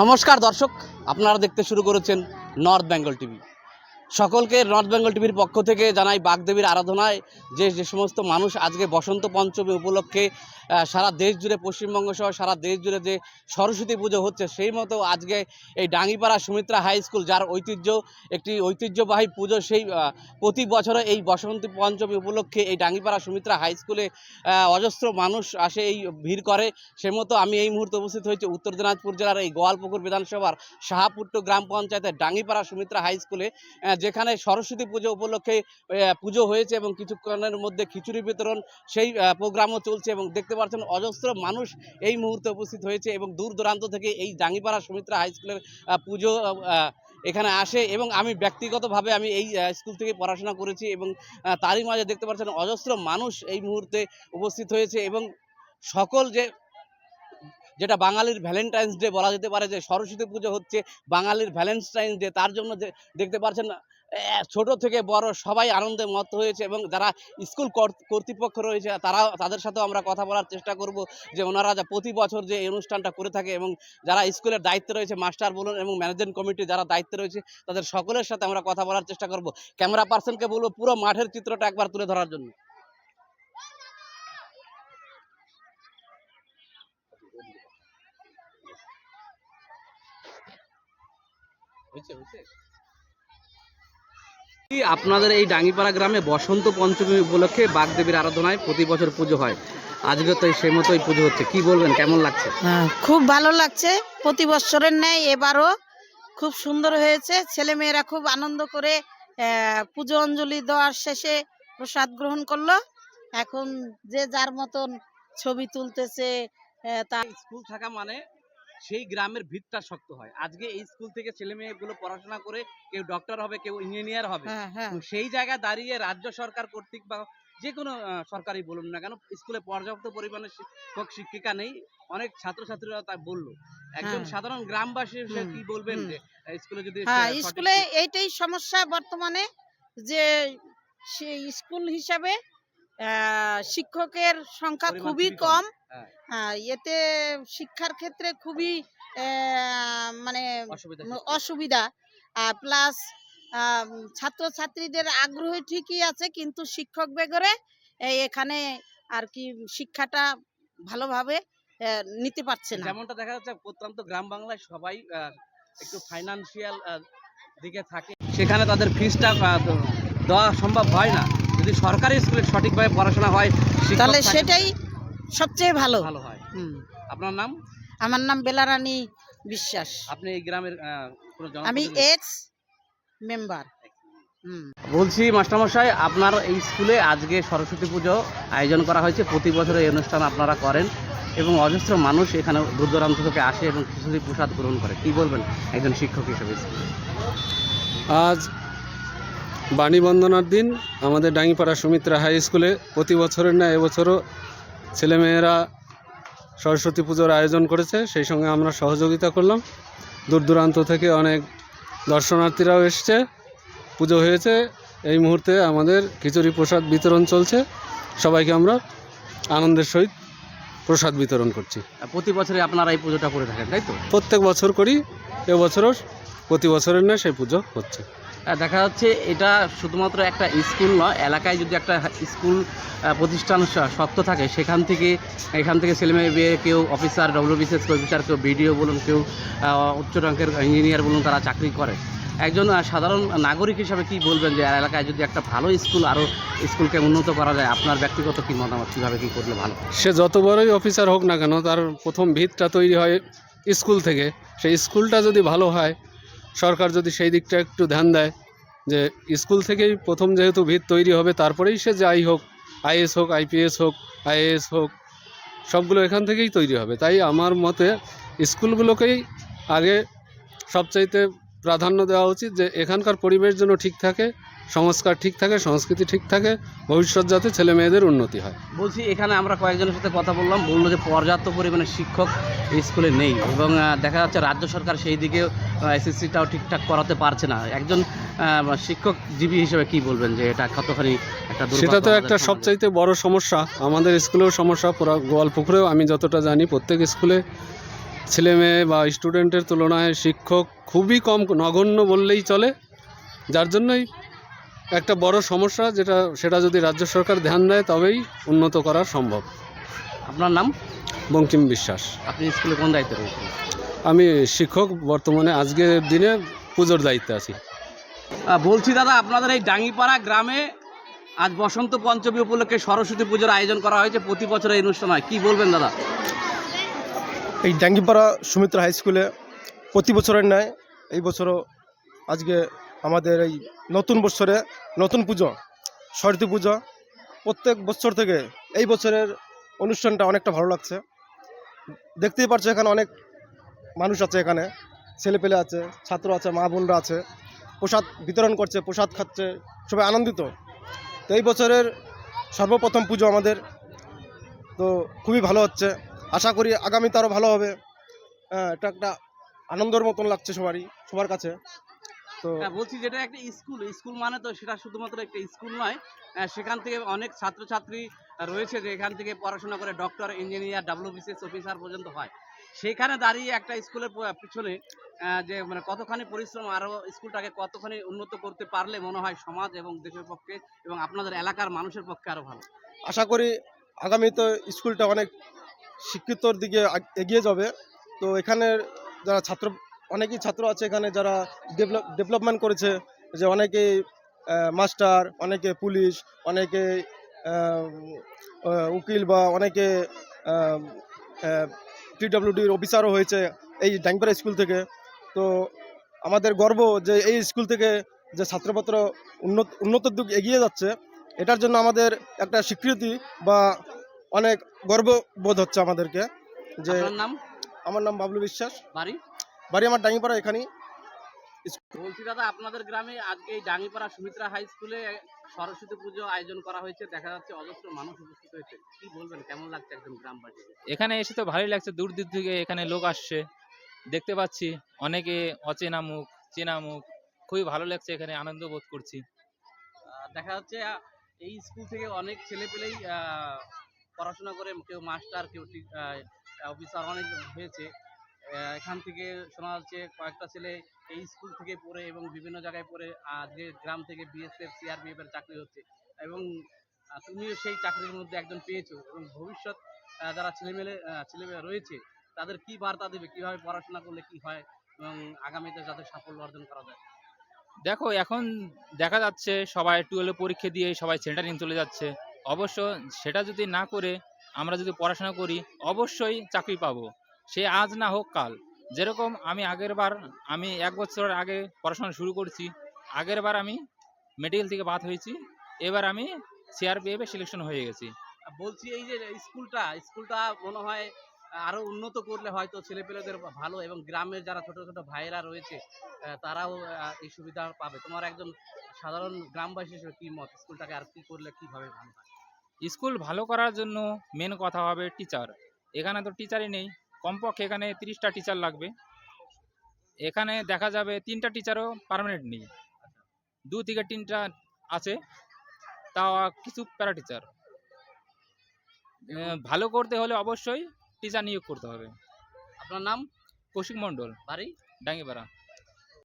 নমস্কার দর্শক আপনারা দেখতে শুরু করেছেন নর্থ বেঙ্গল টিভি। সকলকে নর্থ বেঙ্গল টিভির পক্ষ থেকে জানাই বাগদেবীর আরাধনায় যে যে সমস্ত মানুষ আজকে বসন্ত পঞ্চমী উপলক্ষে সারা দেশ জুড়ে, পশ্চিমবঙ্গ সহ সারা দেশ জুড়ে যে সরস্বতী পুজো হচ্ছে, সেই মতো আজকে এই ডাঙ্গিপাড়া সুমিত্রা হাই স্কুল, যার ঐতিহ্য, একটি ঐতিহ্যবাহী পুজো সেই প্রতি বছরে এই বসন্ত পঞ্চমী উপলক্ষে এই ডাঙ্গিপাড়া সুমিত্রা হাই স্কুলে অজস্র মানুষ আসে, এই ভিড় করে। সে মতো আমি এই মুহূর্তে উপস্থিত হয়েছি উত্তর দিনাজপুর জেলার এই গোয়ালপুকুর বিধানসভার শাহাপুট্ট গ্রাম পঞ্চায়েতের ডাঙ্গিপাড়া সুমিত্রা হাই স্কুলে যেখানে সরস্বতী পুজো উপলক্ষে পুজো হয়েছে এবং কিছুক্ষণের মধ্যে খিচুড়ি বিতরণ সেই প্রোগ্রামও চলছে এবং দেখতে পাচ্ছেন অজস্র মানুষ এই মুহূর্তে উপস্থিত হয়েছে এবং দূর দূরান্ত থেকে এই ডাঙ্গিপাড়া সুমিত্রা হাই স্কুলের পুজো এখানে আসে এবং আমি ব্যক্তিগতভাবে আমি এই স্কুল থেকে পড়াশোনা করেছি এবং তারই মাঝে দেখতে পাচ্ছেন অজস্র মানুষ এই মুহূর্তে উপস্থিত হয়েছে এবং সকল যে যেটা বাঙালির ভ্যালেন্টাইন্স ডে বলা যেতে পারে, যে সরস্বতী পুজো হচ্ছে বাঙালির ভ্যালেন্টাইন্স ডে তার জন্য যে দেখতে পাচ্ছেন ছোট থেকে বড় সবাই আনন্দে মত হয়েছে এবং যারা স্কুল কর্তৃপক্ষ রয়েছে, তারা, তাদের সাথেও আমরা কথা বলার চেষ্টা করব যে ওনারা যা প্রতি বছর যে এই অনুষ্ঠানটা করে থাকে এবং যারা স্কুলের দায়িত্বে রয়েছে, মাস্টার বলুন এবং ম্যানেজমেন্ট কমিটি যারা দায়িত্বে রয়েছে, তাদের সকলের সাথে আমরা কথা বলার চেষ্টা করব। ক্যামেরা পার্সনকে বলব পুরো মাঠের চিত্রটা একবার তুলে ধরার জন্য হয়েছে হয়েছে কি আপনাদের এই ডাঙ্গিপাড়া গ্রামে বসন্ত পঞ্চমী উপলক্ষে বাগদেবীর আরাধনায় প্রতি বছর পুজো হয়? আজকে তো সেই মতোই পুজো হচ্ছে। কি বলবেন কেমন লাগছে? হ্যাঁ, খুব ভালো লাগছে। প্রতি বছরের ন্যায় এবারও খুব সুন্দর হয়েছে। ছেলে মেয়েরা খুব আনন্দ করে আহ, পুজো অঞ্জলি দেওয়ার শেষে প্রসাদ গ্রহণ করল। এখন যে যার মতন ছবি তুলতেছে আহ, তা স্কুল থাকা মানে সেই গ্রামের ভিতটা শক্ত হয়। আজকে এই স্কুল থেকে ছেলে মেয়েগুলো পড়াশোনা করে কেউ ডক্টর হবে কেউ ইঞ্জিনিয়ার হবে। হ্যাঁ হ্যাঁ। সেই জায়গায় দাঁড়িয়ে রাজ্য সরকার কর্তৃক বা যে কোনো সরকারি বলুন না কেন স্কুলে পর্যাপ্ত পরিমাণে শিক্ষক শিক্ষিকা নেই। অনেক ছাত্রছাত্রীরা তা বলল। একজন হ্যাঁ। সাধারণ গ্রামবাসী কি বলবেন যে স্কুলে যদি স্কুলে এইটাই সমস্যা বর্তমানে যে স্কুল হিসাবে আহ, শিক্ষকের সংখ্যা খুবই কম। হ্যাঁ। হ্যাঁ, এতে শিক্ষার ক্ষেত্রে খুবই মানে অসুবিধা প্লাস ছাত্রছাত্রীদের আগ্রহ ঠিকই আছে কিন্তু শিক্ষক বেগরে এখানে আর কি শিক্ষাটা ভালোভাবে নিতে পারছে না। যেমনটা দেখা যাচ্ছে প্রত্যন্ত গ্রাম বাংলায় সবাই একটু ফাইনান্সিয়াল দিকে থাকে। সেখানে তাদের ফিসটা দেওয়া সম্ভব হয় না। যদি সরকারি স্কুলে সঠিকভাবে পড়াশোনা হয় তাহলে সেটাই সবচেয়ে ভালো। ভালো হয়। আপনার নাম? আমার নাম বেলারানী বিশ্বাস। আপনি এই গ্রামের আমি? Ex member. বলছি মাস্টারমশাই আপনার এই স্কুলে আজকে সরস্বতী পুজো আয়োজন করা হয়েছে। প্রতি বছর এই অনুষ্ঠান আপনারা করেন এবং অজস্র মানুষ এখানে দূর দূরান্ত থেকে আসে এবং খিচুড়ি প্রসাদ গ্রহণ করে। কি বলবেন একজন শিক্ষক হিসেবে স্কুলে? আজ বাণী বন্দনার দিন। আমাদের ডাঙ্গিপাড়া সুমিত্রা হাই স্কুলে প্রতি বছরের না এবছরও ছেলেমেয়েরা সরস্বতী পুজোর আয়োজন করেছে সেই সঙ্গে আমরা সহযোগিতা করলাম। দূর দূরান্ত থেকে অনেক দর্শনার্থীরাও এসছে পুজো হয়েছে। এই মুহূর্তে আমাদের খিচুড়ি প্রসাদ বিতরণ চলছে। সবাইকে আমরা আনন্দের সহিত প্রসাদ বিতরণ করছি। প্রতি বছরে আপনারা এই পুজোটা করে থাকেন তাই তো? প্রত্যেক বছর করি এবছরও প্রতি বছরের না সেই পুজো হচ্ছে। দেখা যাচ্ছে এটা শুধুমাত্র একটা স্কুল নয়, এলাকায় যদি একটা স্কুল প্রতিষ্ঠান শক্ত থাকে, সেখান থেকে, এখান থেকে ছেলেমেয়ে বিয়ে, কেউ অফিসার ডব্লিউবিসিএস অফিসার কেউ বিডিও বলুন, কেউ উচ্চ র্যাঙ্কের ইঞ্জিনিয়ার বলুন, তারা চাকরি করে। একজন সাধারণ নাগরিক হিসাবে কি বলবেন যে এলাকায় যদি একটা ভালো স্কুল আরও স্কুলকে উন্নত করা যায়, আপনার ব্যক্তিগত কি মতামত, কীভাবে কী করলে ভালো? সে যত বড়ই অফিসার হোক না কেন, তার প্রথম ভিতটা তৈরি হয় স্কুল থেকে। সেই স্কুলটা যদি ভালো হয় সরকার যদি সেই দিকটা একটু ধ্যান দেয় যে স্কুল থেকেই প্রথম যেহেতু ভিত তৈরি হবে, তারপরেই সে যাই হোক, আইএস হোক, আইপিএস হোক, আইএএস হোক, সবগুলো এখান থেকেই তৈরি হবে। তাই আমার মতে স্কুলগুলোকেই আগে সবচাইতে প্রাধান্য দেওয়া উচিত যে এখানকার পরিবেশ যেন ঠিক থাকে সংস্কার ঠিক থাকে সংস্কৃতি ঠিক থাকে ভবিষ্যৎ যাতে ছেলে মেয়েদের উন্নতি হয়। বলছি এখানে আমরা কয়েকজনের সাথে কথা বললাম বলল যে পর্যাপ্ত পরিমাণে শিক্ষক স্কুলে নেই এবং দেখা যাচ্ছে রাজ্য সরকার সেই দিকে এসএসসিটাও ঠিকঠাক করাতে পারছে না। একজন আহ, শিক্ষকজীবী হিসেবে কি বলবেন যে এটা কতখানি একটা সেটা তো একটা? সবচাইতে বড় সমস্যা। আমাদের স্কুলেও সমস্যা পুরো গোয়ালপুকুরেও আমি যতটা জানি প্রত্যেক স্কুলে ছেলে মেয়ে বা স্টুডেন্টের তুলনায় শিক্ষক খুবই কম নগণ্য বললেই চলে। যার জন্যই একটা বড় সমস্যা যেটা সেটা যদি রাজ্য সরকার ধ্যান দেয় তবেই উন্নত করা সম্ভব। আপনার নাম? বঙ্কিম বিশ্বাস। আপনি স্কুলে কোন দায়িত্বে রয়েছেন? আমি শিক্ষক বর্তমানে আজকের দিনে পুজোর দায়িত্বে আছি। বলছি দাদা আপনাদের এই ডাঙ্গিপাড়া গ্রামে আজ বসন্ত পঞ্চমী উপলক্ষে সরস্বতী পুজোর আয়োজন করা হয়েছে প্রতি বছর এই অনুষ্ঠান হয়। কি বলবেন দাদা? এই ডাঙ্গিপাড়া সুমিত্রা হাই স্কুলে প্রতি বছরের ন্যায় এই বছরও আজকে আমাদের এই নতুন বছরে নতুন পুজো সরস্বতী পুজো প্রত্যেক বছর থেকে এই বছরের অনুষ্ঠানটা অনেকটা ভালো লাগছে। দেখতেই পারছ এখানে অনেক মানুষ আছে এখানে ছেলেপেলে আছে ছাত্র আছে মা বোনরা আছে প্রসাদ বিতরণ করছে প্রসাদ খাচ্ছে সবাই আনন্দিত। তো এই বছরের সর্বপ্রথম পুজো আমাদের তো খুবই ভালো হচ্ছে। আশা করি আগামীতে আরও ভালো হবে। হ্যাঁ, এটা একটা আনন্দের মতন লাগছে সবারই সবার কাছে। তো হ্যাঁ বলছি যেটা একটা স্কুল স্কুল মানে তো সেটা শুধুমাত্র একটা স্কুল নয় সেখান থেকে অনেক ছাত্রছাত্রী রয়েছে যে এখান থেকে পড়াশোনা করে ডক্টর ইঞ্জিনিয়ার ডাব্লিউবিসিএস অফিসার পর্যন্ত হয়। সেখানে দাঁড়িয়ে একটা স্কুলের পিছনে যে মানে কতখানি পরিশ্রম আরও স্কুলটাকে কতখানি উন্নত করতে পারলে মনে হয় সমাজ এবং দেশের পক্ষে এবং আপনাদের এলাকার মানুষের পক্ষে আরও ভালো। আশা করি আগামীতে স্কুলটা অনেক শিক্ষিতর দিকে এগিয়ে যাবে। তো এখানের যারা ছাত্র অনেকেই ছাত্র আছে এখানে যারা ডেভেলপ ডেভেলপমেন্ট করেছে যে অনেকেই মাস্টার অনেকে পুলিশ অনেকে উকিল বা অনেকে পিডব্লিউডির অফিসারও হয়েছে এই ডাঙ্গপাড়া স্কুল থেকে। তো আমাদের গর্ব যে এই স্কুল থেকে যে ছাত্রপত্র উন্নত উন্নতির দিক এগিয়ে যাচ্ছে এটার জন্য আমাদের একটা স্বীকৃতি বা অনেক গর্ব বোধ হচ্ছে আমাদেরকে। যে নাম? আমার নাম বাবলু বিশ্বাস। বাড়ি? বাড়ি আমার ডাঙ্গিপাড়া এখানেই। বলছি দাদা আপনাদের গ্রামে আজকে এই ডাঙ্গিপাড়া সুমিত্রা হাই স্কুলে সরস্বতী পুজো আয়োজন করা হয়েছে দেখা যাচ্ছে অজস্র মানুষ উপস্থিত হয়েছে। কি বলবেন কেমন লাগছে একজন গ্রামবাসী এখানে এসে তো ভালোই লাগছে দূর দূর থেকে এখানে লোক আসছে দেখতে পাচ্ছি অনেকে অচেনা মুখ চেনা মুখ খুবই ভালো লাগছে এখানে আনন্দ বোধ করছি। আহ, দেখা যাচ্ছে এই স্কুল থেকে অনেক ছেলেপেলেই আহ, পড়াশোনা করে কেউ মাস্টার কেউ অফিসার অনেক হয়েছে। এখান থেকে শোনা যাচ্ছে কয়েকটা ছেলে এই স্কুল থেকে পড়ে এবং বিভিন্ন জায়গায় পড়ে আজকে গ্রাম থেকে বিএসএফ সিআরপিএফ এর চাকরি হচ্ছে। এবং তুমিও সেই চাকরির মধ্যে একজন পেয়েছ এবং ভবিষ্যৎ যারা ছেলেমেলে আহ, ছেলেমেয়ে রয়েছে তাদের কি বার্তা দেবে? কীভাবে পড়াশোনা করলে কি হয়? এবং আগামীতে যাতে সাফল্য অর্জন করা যায়? দেখো এখন দেখা যাচ্ছে সবাই টুয়েলভে পরীক্ষা দিয়ে সবাই সেন্টারিং চলে যাচ্ছে। অবশ্য সেটা যদি না করে আমরা যদি পড়াশোনা করি অবশ্যই চাকরি পাবো। সে আজ না হোক কাল। যেরকম আমি আগের বার আমি এক বছর আগে পড়াশোনা শুরু করছি আগের বার আমি মেডিকেল থেকে বাদ হয়েছি এবার আমি সিআরপিএফ সিলেকশন হয়ে গেছি। বলছি এই যে স্কুলটা স্কুলটা মনে হয় আরও উন্নত করলে হয়তো ছেলেপেলেদের ভালো এবং গ্রামের যারা ছোট ছোট ভাইয়েরা রয়েছে তারাও এই সুবিধা পাবে। তোমার একজন সাধারণ গ্রামবাসী হিসেবে কি মত? স্কুলটাকে আর কি করলে কীভাবে ভালো হয়? স্কুল ভালো করার জন্য মেন কথা হবে টিচার এখানে তো টিচারই নেই। কমপক্ষে এখানে তিরিশটা টিচার লাগবে। এখানে দেখা যাবে তিনটা টিচারও পারমানেন্ট নেই। দু থেকে তিনটা আছে তাও কিছু প্যারা টিচার ভালো করতে হলে অবশ্যই টিচার নিয়োগ করতে হবে। আপনার নাম? কৌশিক মণ্ডল। বাড়ি? ডাঙ্গিপাড়া।